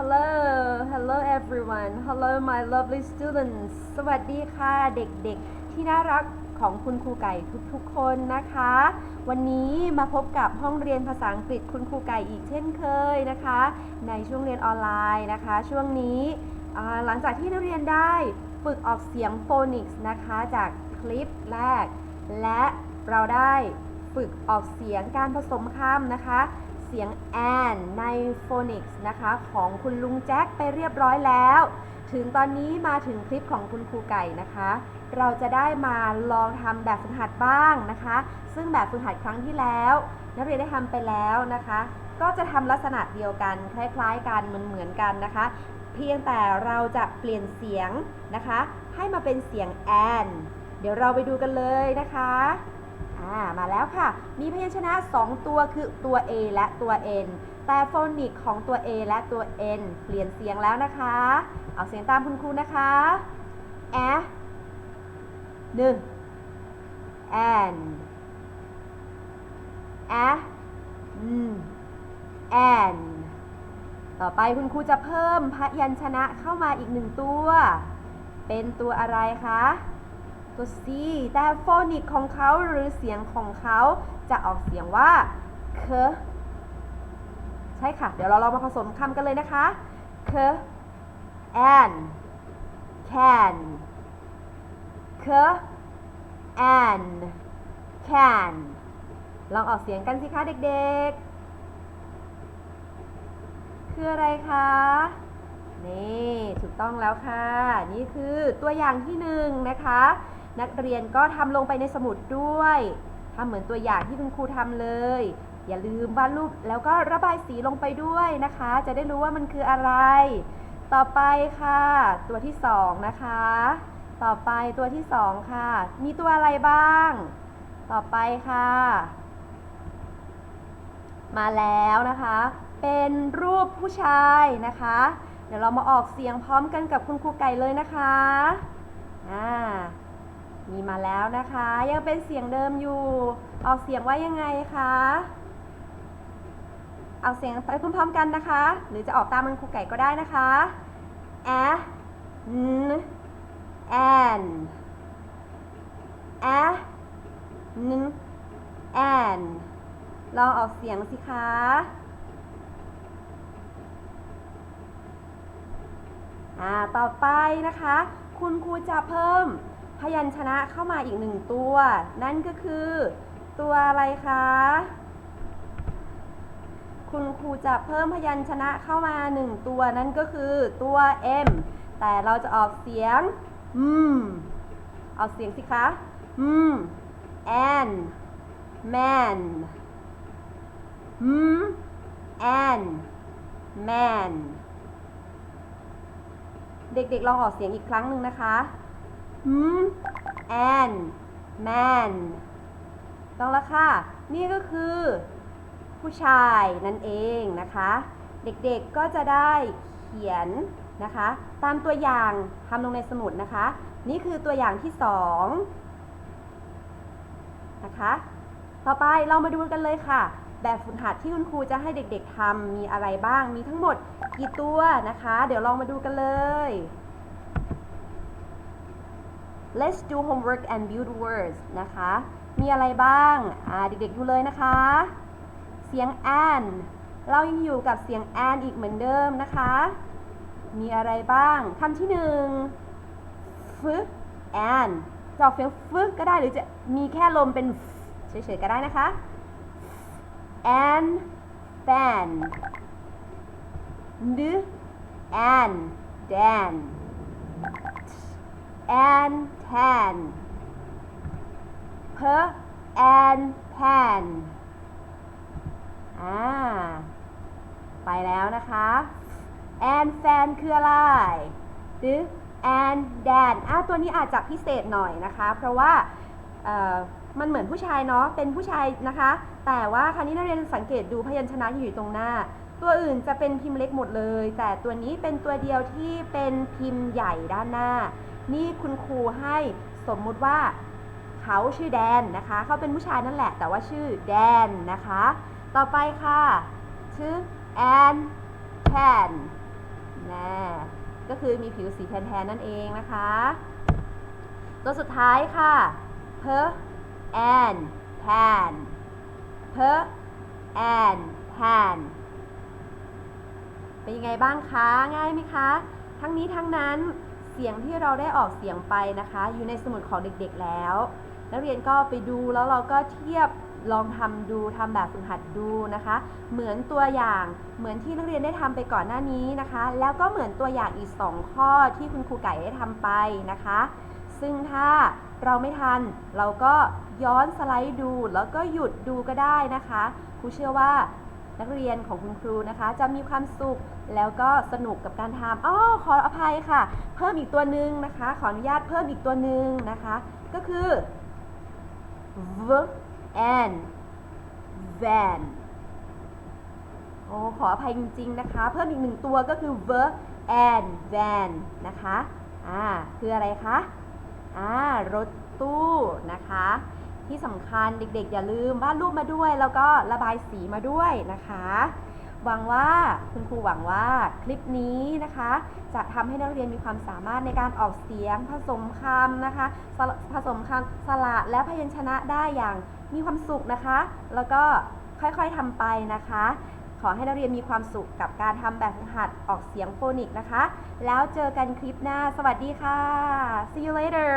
Hello Hello everyone Hello my lovely students สวัสดีค่ะเด็กๆ ที่น่ารักของคุณครูไก่ทุกๆคนนะคะ วันนี้มาพบกับห้องเรียนภาษาอังกฤษคุณครูไก่อีกเช่นเคยนะคะ ในช่วงเรียนออนไลน์นะคะ ช่วงนี้หลังจากที่นักเรียนได้ฝึกออกเสียงโฟนิกส์นะคะจากคลิปแรก และเราได้ฝึกออกเสียงการผสมคำนะคะ เสียงแอนในโฟนิกส์นะคะของคุณลุงแจ็คไปเรียบร้อยแล้ว ถึงตอนนี้มาถึงคลิปของคุณครูไก่นะคะ เราจะได้มาลองทำแบบฝึกหัดบ้างนะคะ ซึ่งแบบฝึกหัดครั้งที่แล้ว นักเรียนได้ทำไปแล้วนะคะ ก็จะทำลักษณะเดียวกัน คล้ายๆกันเหมือนเหมือนๆกันนะคะ เพียงแต่เราจะเปลี่ยนเสียงนะคะ ให้มาเป็นเสียงแอนเดี๋ยวเราไปดูกันเลยนะคะ อ่ามาแล้วค่ะ มีพยัญชนะ 2 ตัวคือตัว A และตัว N แต่โฟนิกของตัว A และตัว N เปลี่ยนเสียงแล้วนะคะ เอาเสียงตามคุณครูนะคะแอหนึ่งแอนแออืมแอนต่อไปคุณครูจะเพิ่มพยัญชนะเข้ามาอีกหนึ่งตัว เป็นตัวอะไรคะ ตัว C แต่โฟนิกของเขาหรือเสียงของเขาจะออกเสียงว่าเคใช่ค่ะ เดี๋ยวเราลองมาผสมคำกันเลยนะคะเค and can เค and can ลองออกเสียงกันสิคะเด็กๆ คืออะไรคะ นี่ ถูกต้องแล้วค่ะ นี่คือตัวอย่างที่หนึ่งนะคะ นักเรียนก็ทำลงไปในสมุดด้วยทำเหมือนตัวอย่างที่คุณครูทำเลย อย่าลืมวาดรูปแล้วก็ระบายสีลงไปด้วยนะคะ จะได้รู้ว่ามันคืออะไร ต่อไปค่ะ ตัวที่สองนะคะ ต่อไปตัวที่สองค่ะ มีตัวอะไรบ้าง ต่อไปค่ะ มาแล้วนะคะ เป็นรูปผู้ชายนะคะ เดี๋ยวเรามาออกเสียงพร้อมกันกับคุณครูไก่เลยนะคะ อ่า มีมาแล้วนะคะ ยังเป็นเสียงเดิมอยู่ ออกเสียงว่ายังไงคะเอาเสียงไปพร้อมๆกันนะคะ หรือจะออกตามคุณครูไก่ก็ได้นะคะแอ n แอนแอ n แอนลองออกเสียงสิคะอ่าต่อไปนะคะ คุณครูจะเพิ่ม พยัญชนะเข้ามาอีกหนึ่งตัว นั่นก็คือตัวอะไรคะ คุณครูจะเพิ่มพยัญชนะเข้ามาหนึ่งตัวนั่นก็คือตัว M แต่เราจะออกเสียง อืม ออกเสียงสิคะ อืม and man อืม and man เด็กๆลองออกเสียงอีกครั้งหนึ่งนะคะ อืม and man ต้องล้วค่ะ นี่ก็คือ ผู้ชายนั่นเองนะคะ เด็กๆก็จะได้เขียนนะคะ ตามตัวอย่างทำลงในสมุดนะคะ นี่คือตัวอย่างที่สองนะคะ ต่อไปเรามาดูกันเลยค่ะ แบบฝึกหัดที่คุณครูจะให้เด็กๆทำมีอะไรบ้าง มีทั้งหมดกี่ตัวนะคะ เดี๋ยวลองมาดูกันเลย Let's do homework and build words นะคะ มีอะไรบ้างอ่าเด็กๆดูเลยนะคะ เสียง an เรายังอยู่กับเสียง an อีกเหมือนเดิมนะคะ มีอะไรบ้างคำที่หนึ่ง f and จะออกเสียง f ก็ได้หรือจะมีแค่ลมเป็นเฉยๆก็ได้นะคะ and fan d and dan and tan p and pan อ่า ไปแล้วนะคะ and fan คืออะไร d and dan อะตัวนี้อาจจะพิเศษหน่อยนะคะ เพราะว่าเอ่อมันเหมือนผู้ชายเนาะ เป็นผู้ชายนะคะ แต่ว่าคราวนี้นักเรียนสังเกตดูพยัญชนะที่อยู่ตรงหน้า ตัวอื่นจะเป็นพิมพ์เล็กหมดเลย แต่ตัวนี้เป็นตัวเดียวที่เป็นพิมพ์ใหญ่ด้านหน้า นี่คุณครูให้สมมุติว่าเขาชื่อแดนนะคะ เขาเป็นผู้ชายนั่นแหละ แต่ว่าชื่อแดนนะคะ ต่อไปค่ะ ชื่อแอนแทนแน่ก็คือมีผิวสีแทนๆนั่นเองนะคะ ตัวสุดท้ายค่ะ per and pan per and pan เป็นยังไงบ้างคะ ง่ายไหมคะ ทั้งนี้ทั้งนั้น สียงที่เราได้ออกเสียงไปนะคะ อยู่ในสมุดของเด็กๆแล้ว นักเรียนก็ไปดูแล้วเราก็เทียบลองทำดูทำแบบฝึกหัดดูนะคะ เหมือนตัวอย่างเหมือนที่นักเรียนได้ทำไปก่อนหน้านี้นะคะ แล้วก็เหมือนตัวอย่างอีก 2 ข้อที่คุณครูไก่ได้ทำไปนะคะ ซึ่งถ้าเราไม่ทันเราก็ย้อนสไลด์ดูแล้วก็หยุดดูก็ได้นะคะครูเชื่อว่า นักเรียนของคุณครูนะคะ จะมีความสุขแล้วก็สนุกกับการทำอ้อขออภัยค่ะ เพิ่มอีกตัวหนึ่งนะคะ ขออนุญาตเพิ่มอีกตัวหนึ่งนะคะ ก็คือ v and van โอ้ขออภัยจริง ๆ นะคะ เพิ่มอีกหนึ่งตัวก็คือ v and van นะคะอ่าคืออะไรคะอ่ารถตู้นะคะ ที่สำคัญเด็กๆ อย่าลืมวาดรูปมาด้วย แล้วก็ระบายสีมาด้วยนะคะ หวังว่าคุณครูหวังว่าคลิปนี้นะคะ จะทำให้นักเรียนมีความสามารถในการออกเสียงผสมคำนะคะ ผสมคำสระและพยัญชนะได้อย่างมีความสุขนะคะ แล้วก็ค่อยๆทำไปนะคะ ขอให้นักเรียนมีความสุขกับการทำแบบฝึกหัดออกเสียงโฟนิกนะคะ แล้วเจอกันคลิปหน้า สวัสดีค่ะ see you later